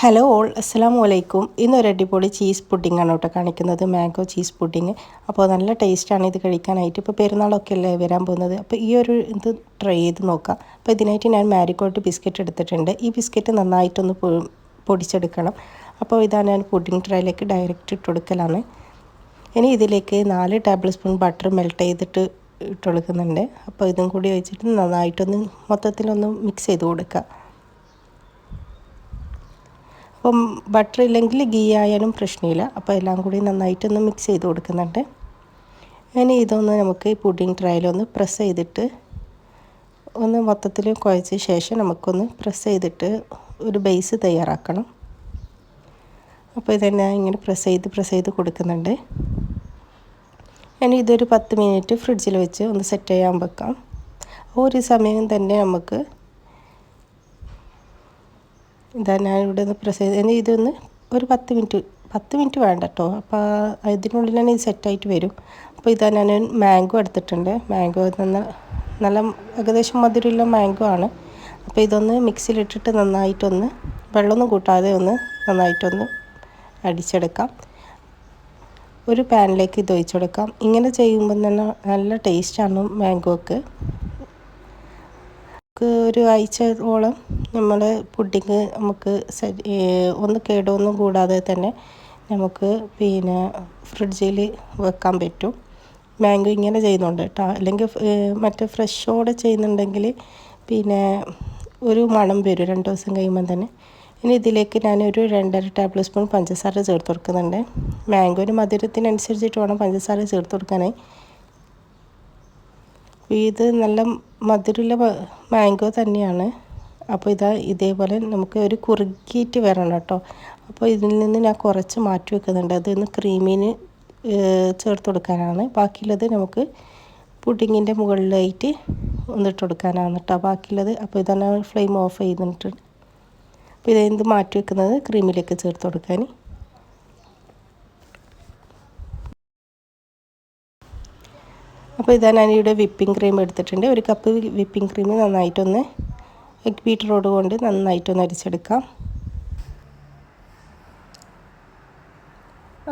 Hello all അസ്സലാമു അലൈക്കും ഇന്നൊരു അടിപൊളി ചീസ് പുഡിംഗ് ആണ് കേട്ടോ കാണിക്കുന്നത്. മാംഗോ ചീസ് പുഡിംഗ് അപ്പോൾ നല്ല ടേസ്റ്റാണ് ഇത് കഴിക്കാനായിട്ട്. ഇപ്പോൾ പെരുന്നാളൊക്കെ അല്ലേ വരാൻ പോകുന്നത്. അപ്പോൾ ഈ ഒരു ഇത് ട്രൈ ചെയ്ത് നോക്കാം. അപ്പോൾ ഇതിനായിട്ട് ഞാൻ മാരിക്കോട്ട് ബിസ്ക്കറ്റ് എടുത്തിട്ടുണ്ട്. ഈ ബിസ്ക്കറ്റ് നന്നായിട്ടൊന്ന് പൊടിച്ചെടുക്കണം. അപ്പോൾ ഇതാ ഞാൻ പുഡിംഗ് ട്രൈയിലേക്ക് ഡയറക്റ്റ് ഇട്ട് കൊടുക്കലാണ്. ഇനി ഇതിലേക്ക് നാല് ടേബിൾ സ്പൂൺ ബട്ടർ മെൽറ്റ് ചെയ്തിട്ട് ഇട്ട് കൊടുക്കുന്നുണ്ട്. അപ്പോൾ ഇതും കൂടി വെച്ചിട്ട് നന്നായിട്ടൊന്ന് മൊത്തത്തിലൊന്ന് മിക്സ് ചെയ്ത് കൊടുക്കുക അപ്പം ബട്ടർ ഇല്ലെങ്കിൽ ഗീ ആയാലും പ്രശ്നമില്ല. അപ്പോൾ എല്ലാം കൂടി നന്നായിട്ടൊന്ന് മിക്സ് ചെയ്ത് കൊടുക്കുന്നുണ്ട്. ഇനി ഇതൊന്ന് നമുക്ക് ഈ പുഡിംഗ് ട്രയലൊന്ന് പ്രസ് ചെയ്തിട്ട് ഒന്ന് മൊത്തത്തിൽ കുഴച്ച ശേഷം നമുക്കൊന്ന് പ്രസ് ചെയ്തിട്ട് ഒരു ബേസ് തയ്യാറാക്കണം. അപ്പോൾ ഇതന്നെ ഇങ്ങനെ പ്രസ് ചെയ്ത് പ്രസ് ചെയ്ത് കൊടുക്കുന്നുണ്ട്. ഇനി ഇതൊരു പത്ത് മിനിറ്റ് ഫ്രിഡ്ജിൽ വെച്ച് ഒന്ന് സെറ്റ് ചെയ്യാൻ വെക്കാം. ഒരു സമയം തന്നെ നമുക്ക് ഇതാ ഞാൻ ഇവിടെ നിന്ന് പ്രസ് ചെയ്ത് ഇനി ഇതൊന്ന് ഒരു പത്ത് മിനിറ്റ് പത്ത് മിനിറ്റ് വേണ്ട കേട്ടോ അപ്പോൾ ഇതിനുള്ളിൽ തന്നെ ഇത് സെറ്റായിട്ട് വരും. അപ്പോൾ ഇതാ ഞാൻ മാംഗോ എടുത്തിട്ടുണ്ട്. മാംഗോ നല്ല നല്ല ഏകദേശം മധുരമുള്ള മാംഗോ ആണ്. അപ്പോൾ ഇതൊന്ന് മിക്സിയിലിട്ടിട്ട് നന്നായിട്ടൊന്ന് വെള്ളമൊന്നും കൂട്ടാതെ ഒന്ന് നന്നായിട്ടൊന്ന് അടിച്ചെടുക്കാം. ഒരു പാനിലേക്ക് ഇത് ഒഴിച്ചെടുക്കാം. ഇങ്ങനെ ചെയ്യുമ്പോൾ തന്നെ നല്ല ടേസ്റ്റാണ് മാംഗോക്ക് ഒരു ആഴ്ചയോളം നമ്മൾ പുഡിങ് നമുക്ക് ഒന്ന് കേടൊന്നും കൂടാതെ തന്നെ നമുക്ക് പിന്നെ ഫ്രിഡ്ജിൽ വെക്കാൻ പറ്റും. മാംഗോ ഇങ്ങനെ ചെയ്യുന്നുണ്ട് കേട്ടോ അല്ലെങ്കിൽ മറ്റേ ഫ്രഷോടെ ചെയ്യുന്നുണ്ടെങ്കിൽ പിന്നെ ഒരു മണം വരും രണ്ട് ദിവസം കഴിയുമ്പം തന്നെ. ഇനി ഇതിലേക്ക് ഞാനൊരു രണ്ടര ടേബിൾ സ്പൂൺ പഞ്ചസാര ചേർത്ത് കൊടുക്കുന്നുണ്ട്. മാംഗോന് മധുരത്തിനനുസരിച്ചിട്ട് വേണം പഞ്ചസാര ചേർത്ത് കൊടുക്കാനായി ഇത് നല്ല മധുരമുള്ള മാംഗോ തന്നെയാണ്. അപ്പോൾ ഇതാ ഇതേപോലെ നമുക്ക് ഒരു കുറുകിയിട്ട് വരണം കേട്ടോ. അപ്പോൾ ഇതിൽ നിന്ന് ഞാൻ കുറച്ച് മാറ്റി വെക്കുന്നുണ്ട്. അതൊന്ന് ക്രീമിന് ചേർത്ത് കൊടുക്കാനാണ്. ബാക്കിയുള്ളത് നമുക്ക് പുഡിങ്ങിന്റെ മുകളിലായിട്ട് ഒന്നിട്ട് കൊടുക്കാനാണ് കേട്ടോ. ബാക്കിയുള്ളത് അപ്പോൾ ഇതാണ് ഫ്ലെയിം ഓഫ് ചെയ്തിട്ട്. അപ്പോൾ ഇതെന്ത് മാറ്റി വെക്കുന്നത് ക്രീമിലേക്ക് ചേർത്ത് കൊടുക്കാൻ. അപ്പോൾ ഇതാ ഞാനിവിടെ വിപ്പിംഗ് ക്രീം എടുത്തിട്ടുണ്ട്. ഒരു കപ്പ് വിപ്പിംഗ് ക്രീം നന്നായിട്ടൊന്ന് എഗ് ബീറ്ററോട് കൊണ്ട് നന്നായിട്ടൊന്ന് അരിച്ചെടുക്കാം.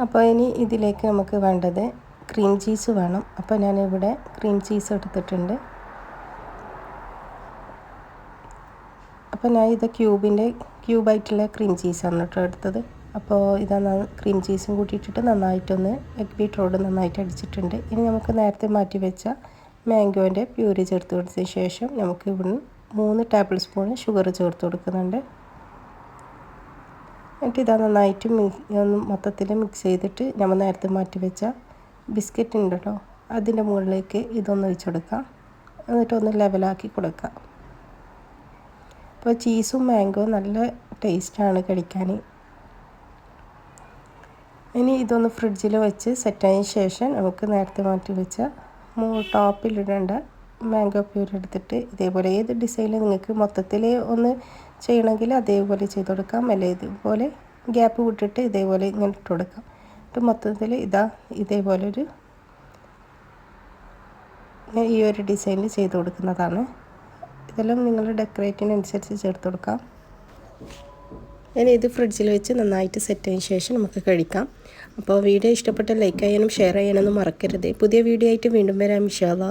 അപ്പോൾ ഇനി ഇതിലേക്ക് നമുക്ക് വേണ്ടത് ക്രീം ചീസ് വേണം. അപ്പോൾ ഞാനിവിടെ ക്രീം ചീസ് എടുത്തിട്ടുണ്ട്. അപ്പോൾ ഞാൻ ഇത് ക്യൂബിന്റെ ക്യൂബായിട്ടുള്ള ക്രീം ചീസാണ് കേട്ടോ എടുത്തത്. അപ്പോൾ ഇതാ ക്രീം ചീസും കൂട്ടിയിട്ടിട്ട് നന്നായിട്ടൊന്ന് എഗ് ബീറ്ററോട് നന്നായിട്ട് അടിച്ചിട്ടുണ്ട്. ഇനി നമുക്ക് നേരത്തെ മാറ്റി വെച്ച മാംഗോന്റെ പ്യൂരി ചേർത്ത് കൊടുത്തതിന് ശേഷം നമുക്ക് ഇവിടുന്ന് മൂന്ന് ടേബിൾ സ്പൂൺ ഷുഗർ ചേർത്ത് കൊടുക്കുന്നുണ്ട്. എന്നിട്ട് ഇതാ നന്നായിട്ട് ഒന്ന് മൊത്തത്തിൽ മിക്സ് ചെയ്തിട്ട് നമ്മൾ നേരത്തെ മാറ്റി വെച്ച ബിസ്ക്കറ്റ് ഉണ്ടല്ലോ അതിന്റെ മുകളിലേക്ക് ഇതൊന്ന് ഒഴിച്ചു കൊടുക്കാം. എന്നിട്ടൊന്ന് ലെവലാക്കി കൊടുക്കാം. അപ്പോൾ ചീസും മാംഗോ നല്ല ടേസ്റ്റാണ് കഴിക്കാൻ. ഇനി ഇതൊന്ന് ഫ്രിഡ്ജിൽ വെച്ച് സെറ്റായതിന് ശേഷം നമുക്ക് നേരത്തെ മാറ്റി വെച്ച ടോപ്പിലിടേണ്ട മാംഗോ പ്യൂർ എടുത്തിട്ട് ഇതേപോലെ ഏത് ഡിസൈനിൽ നിങ്ങൾക്ക് മൊത്തത്തിൽ ഒന്ന് ചെയ്യണമെങ്കിൽ അതേപോലെ ചെയ്ത് കൊടുക്കാം. അല്ലെ ഇതുപോലെ ഗ്യാപ്പ് വിട്ടിട്ട് ഇതേപോലെ ഇങ്ങനെ ഇട്ട് കൊടുക്കാം. എന്നിട്ട് മൊത്തത്തിൽ ഇതാ ഇതേപോലെ ഒരു ഈ ഒരു ഡിസൈനിൽ ചെയ്ത് കൊടുക്കുന്നതാണ്. ഇതെല്ലാം നിങ്ങൾ ഡെക്കറേറ്റിനനുസരിച്ച് ചേർത്ത് കൊടുക്കാം. ഇനി ഇത് ഫ്രിഡ്ജിൽ വെച്ച് നന്നായിട്ട് സെറ്റ് ആയതിനു ശേഷം നമുക്ക് കഴിക്കാം. അപ്പോൾ വീഡിയോ ഇഷ്ടപ്പെട്ട ലൈക്ക് ചെയ്യാനും ഷെയർ ചെയ്യാനൊന്നും മറക്കരുത്. പുതിയ വീഡിയോ ആയിട്ട് വീണ്ടും വരാം. ഇഷാദ